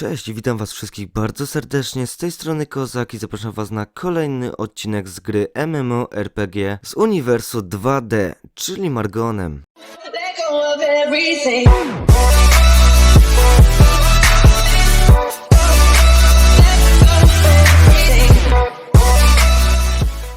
Cześć, witam was wszystkich bardzo serdecznie, z tej strony Kozak i zapraszam was na kolejny odcinek z gry MMORPG z uniwersu 2D, czyli Margonem.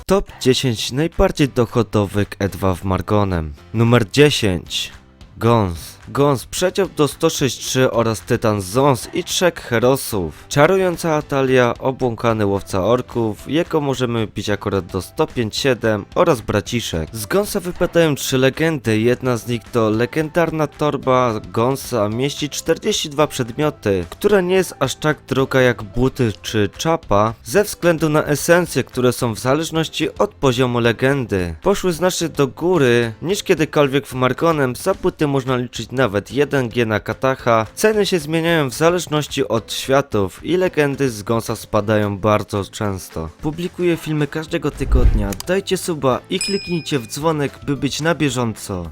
Top 10 najbardziej dochodowych E2 w Margonem. Numer 10. Gons. Gons przeciął do 106.3 oraz Tytan Zons i trzech herosów. Czarująca Atalia, obłąkany łowca orków, jego możemy bić akurat do 105.7 oraz braciszek. Z Gonsa wypadają trzy legendy, jedna z nich to legendarna torba Gonsa, mieści 42 przedmioty, która nie jest aż tak droga jak buty czy czapa, ze względu na esencje, które są w zależności od poziomu legendy. Poszły znacznie do góry niż kiedykolwiek w Margonem, za buty można liczyć nawet 1G na katacha, ceny się zmieniają w zależności od światów i legendy z Gonsa spadają bardzo często. Publikuję filmy każdego tygodnia, dajcie suba i kliknijcie w dzwonek, by być na bieżąco.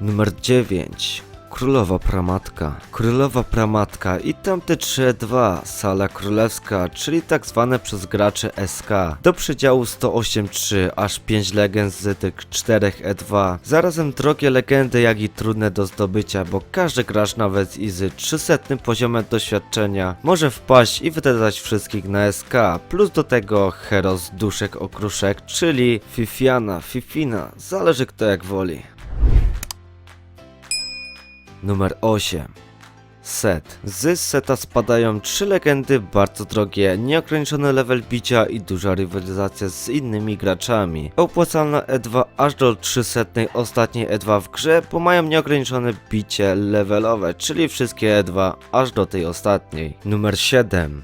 Numer 9. Królowa Pramatka. Królowa Pramatka i tamte 3-2, sala królewska, czyli tak zwane przez graczy SK. Do przedziału 108.3, aż 5 legend z tych 4 E2. Zarazem drogie legendy, jak i trudne do zdobycia, bo każdy gracz nawet i z 300 poziomem doświadczenia może wpaść i wydać wszystkich na SK. Plus do tego Heros Duszek Okruszek, czyli Fifiana, Fifina, zależy kto jak woli. Numer 8. Set. Z seta spadają trzy legendy bardzo drogie, nieograniczony level bicia i duża rywalizacja z innymi graczami. Opłacalna E2 aż do 300 ostatniej E2 w grze, bo mają nieograniczone bicie levelowe, czyli wszystkie E2 aż do tej ostatniej. Numer 7.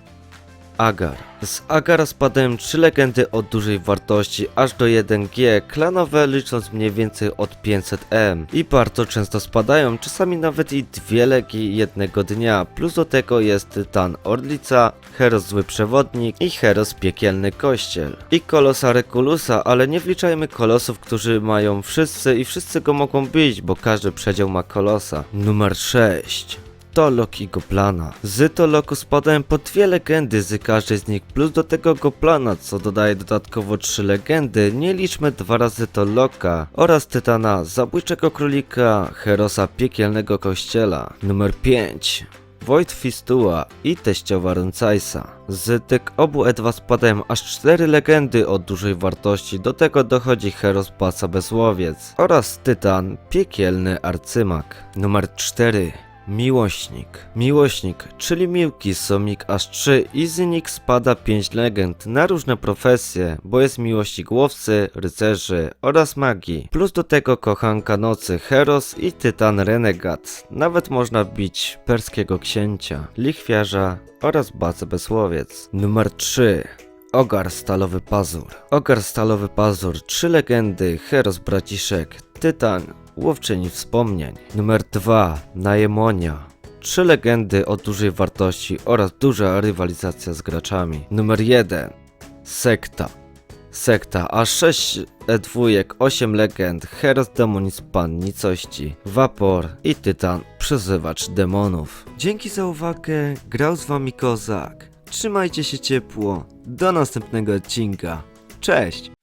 Agar. Z Agara spadają trzy legendy o dużej wartości aż do 1G, klanowe licząc mniej więcej od 500M i bardzo często spadają, czasami nawet i dwie legi jednego dnia, plus do tego jest Tytan Orlica, Heros Zły Przewodnik i Heros Piekielny Kościel. I Kolosa Rekulusa, ale nie wliczajmy kolosów, którzy mają wszyscy i wszyscy go mogą bić, bo każdy przedział ma kolosa. Numer 6. Tolok i Goplana. Z Toloku spadają po dwie legendy z każdej z nich, plus do tego Goplana, co dodaje dodatkowo trzy legendy, nie liczmy dwa razy Toloka, oraz Tytana, Zabójczego Królika, Herosa Piekielnego Kościela. Numer 5. Wojt Fistua i teściowa Runcajsa. Z tych obu E2 spadają aż cztery legendy o dużej wartości, do tego dochodzi Heros Pasa Bezłowiec oraz Tytan Piekielny Arcymak. Numer 4. Miłośnik. Miłośnik, czyli Miłki, Somik aż 3 i z nich spada 5 legend na różne profesje, bo jest miłośnik łowcy, rycerzy oraz magii. Plus do tego kochanka nocy Heros i Tytan Renegat. Nawet można bić perskiego księcia, lichwiarza oraz bazę bezłowiec. Numer 3. Ogar Stalowy Pazur. Ogar Stalowy Pazur, trzy legendy, Heros Braciszek, Tytan, Łowczyni Wspomnień. Numer 2. Najemonia. Trzy legendy o dużej wartości oraz duża rywalizacja z graczami. Numer 1. Sekta. Sekta, a 6 dwójek, 8 legend, Heros Demonist Pan Nicości, Vapor i Tytan Przyzywacz Demonów. Dzięki za uwagę, grał z wami Kozak. Trzymajcie się ciepło, do następnego odcinka. Cześć!